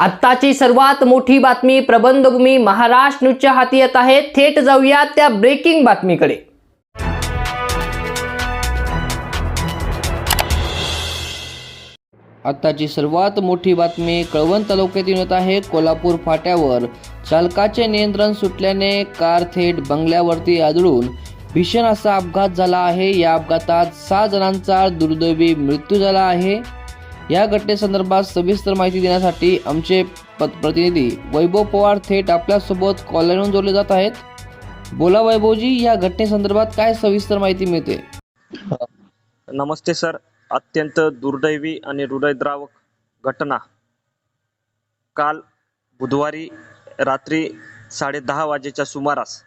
आत्ताची सर्वात मोठी बातमी प्रबंधभूमी महाराष्ट्र न्यूजच्या हाती येत आहे. थेट जाऊया त्या ब्रेकिंग बातमीकडे. आत्ताची सर्वात मोठी बातमी कळवण तालुक्यातून येत आहे. कोल्हापूर फाट्यावर चालकाचे नियंत्रण सुटल्याने कार थेट बंगल्यावरती आदळून भीषण असा अपघात झाला आहे. या अपघातात सहा जणांचा दुर्दैवी मृत्यू झाला आहे. या घटनेसंदर्भात सविस्तर माहिती देण्यासाठी आमचे प्रतिनिधी वैभव पवार थेट आपल्यासोबत कॉलरहून जोडले जात आहेत. बोला वैभवजी या घटनेसंदर्भात काय सविस्तर माहिती मिळते? नमस्ते सर. अत्यंत दुर्दैवी आणि हृदयद्रावक घटना. काल बुधवारी रात्री साडेदहा वाजेच्या सुमारास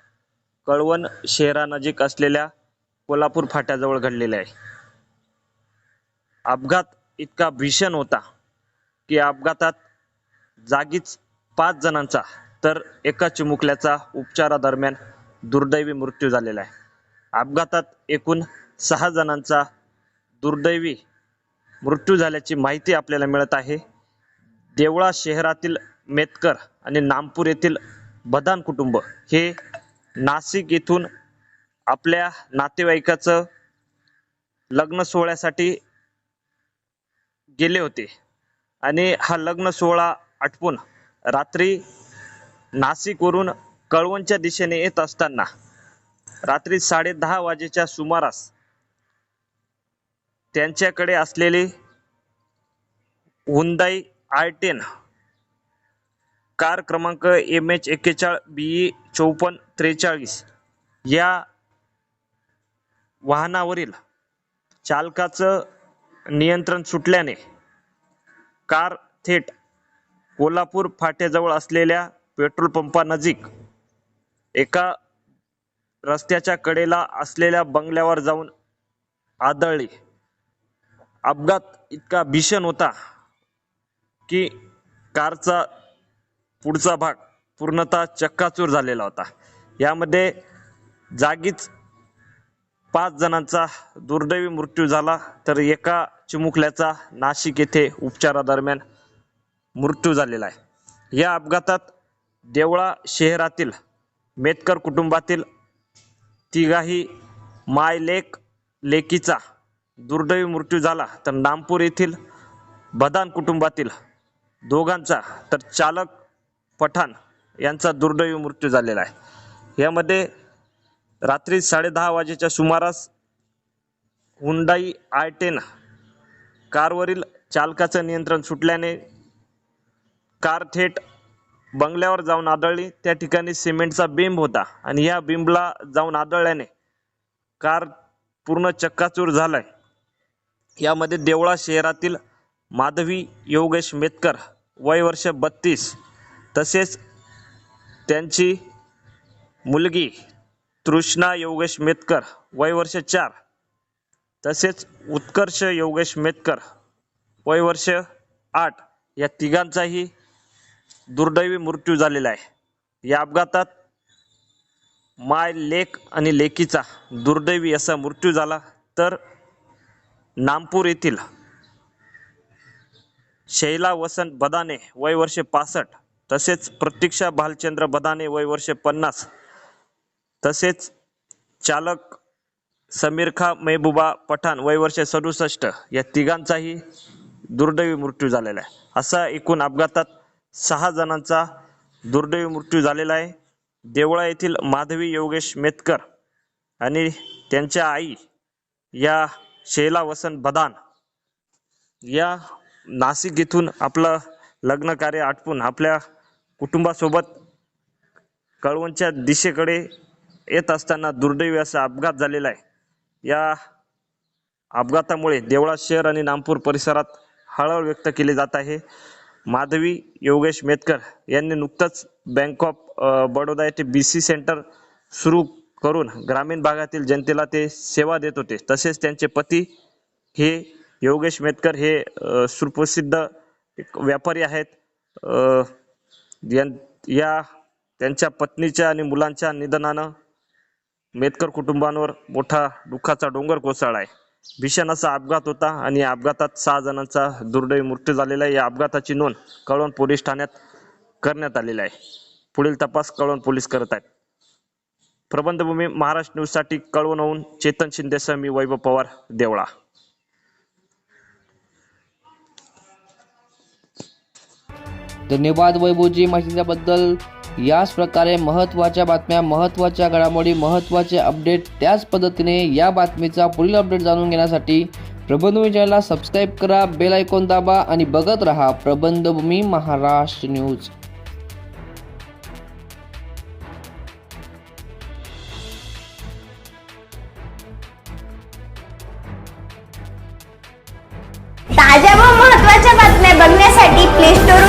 कळवण शहरानजीक असलेल्या कोल्हापूर फाट्याजवळ घडलेले आहे. अपघात इतका भीषण होता की अपघातात जागीच पाच जणांचा तर एका चिमुकल्याचा उपचारादरम्यान दुर्दैवी मृत्यू झालेला आहे. अपघातात एकूण सहा जणांचा दुर्दैवी मृत्यू झाल्याची माहिती आपल्याला मिळत आहे. देवळा शहरातील मेतकर आणि नामपूर येथील बदान कुटुंब हे नाशिक येथून आपल्या नातेवाईकाचं लग्न सोहळ्यासाठी गेले होते. आणि हा लग्न सोहळा आटपून रात्री नाशिकवरून कळवणच्या दिशेने येत असताना रात्री साडे दहा वाजेच्या सुमारास त्यांच्याकडे असलेली हुंदाई आय टेन कार क्रमांक एम एच एक्केचाळीस बी चौपन्न त्रेचाळीस या वाहनावरील चालकाचं नियंत्रण सुटल्याने कार थेट कोल्हापूर फाट्याजवळ असलेल्या पेट्रोल पंपानजीक एका रस्त्याच्या कडेला असलेल्या बंगल्यावर जाऊन आदळली. अपघात इतका भीषण होता की कारचा पुढचा भाग पूर्णतः चक्काचूर झालेला होता. यामध्ये जागीच पाच जणांचा दुर्दैवी मृत्यू झाला तर एका चिमुकल्याचा नाशिक येथे उपचारादरम्यान मृत्यू झालेला आहे. या अपघातात देवळा शहरातील मेतकर कुटुंबातील तिघाही माय लेक लेकीचा दुर्दैवी मृत्यू झाला तर नामपूर येथील बदान कुटुंबातील दोघांचा तर चालक पठाण यांचा दुर्दैवी मृत्यू झालेला आहे. यामध्ये रात्री साडेदहा वाजेच्या सुमारास हुंडाई आय टेन कारवरील चालकाचं नियंत्रण सुटल्याने कार थेट बंगल्यावर जाऊन आदळली. त्या ठिकाणी सिमेंटचा बिंब होता आणि या बिंबला जाऊन आदळल्याने कार पूर्ण चक्काचूर झालाय. यामध्ये देवळा शहरातील माधवी योगेश मेतकर वय वर्ष बत्तीस तसेच त्यांची मुलगी तृष्णा योगेश मेतकर वय वर्ष चार. तसेच उत्कर्ष योगेश मेतकर वय वर्ष आठ. या तिघांचाही दुर्दैवी मृत्यू झालेला आहे. या अपघातात माय लेक आणि लेकीचा दुर्दैवी असा मृत्यू झाला तर नामपूर येथील शैला वसंत बदाने वय वर्षे पासष्ट. तसेच प्रतीक्षा भालचंद्र बदाने वय वर्षे पन्नास. तसेच चालक समीर खा मेहबूबा पठाण वय वर्ष सदुसष्ट या तिघांचाही दुर्दैवी मृत्यू झालेला आहे. असा एकूण अपघातात सहा जणांचा दुर्दैवी मृत्यू झालेला आहे. देवळा येथील माधवी योगेश मेतकर आणि त्यांच्या आई या शैला वसंत बदान या नाशिक येथून आपलं लग्न कार्य आटपून आपल्या कुटुंबासोबत कळवणच्या दिशेकडे येत असताना दुर्दैवी असा अपघात झालेला आहे. या अपघातामुळे देवळा शहर आणि नामपूर परिसरात हळहळ व्यक्त केली जात आहे. माधवी योगेश मेतकर यांनी नुकतंच बँक ऑफ बडोदा येथे बी सी सेंटर सुरू करून ग्रामीण भागातील जनतेला ते सेवा देत होते. तसेच त्यांचे पती हे योगेश मेतकर हे सुप्रसिद्ध एक व्यापारी आहेत. या त्यांच्या पत्नीच्या आणि मुलांच्या निधनानं मेतकर कुटुंबांवर मोठा दुःखाचा डोंगर कोसळला आहे. भीषण असा अपघात होता आणि या अपघातात सहा जणांचा दुर्दैवी मृत्यू झालेला आहे. या अपघाताची नोंद कळवण पोलीस ठाण्यात करण्यात आलेली आहे. पुढील तपास कळवण पोलीस करत आहेत. प्रबंधभूमी महाराष्ट्र न्यूजसाठी कळवणहून चेतन शिंदेसह मी वैभव पवार देवळा. धन्यवाद वैभवजी माहितीबद्दल. याच प्रकारे महत्त्वाच्या बातम्या महत्त्वाच्या घडामोडी महत्त्वाचे अपडेट त्याच पद्धतीने या बातमीचा पुढील अपडेट जाणून घेण्यासाठी प्रबंधभूमी चॅनलला सबस्क्राईब करा बेल ऐकून दाबा आणि बघत रहा प्रबंधभूमी महाराष्ट्र न्यूज ताज्या व महत्त्वाच्या बातम्या बघण्यासाठी प्ले स्टोर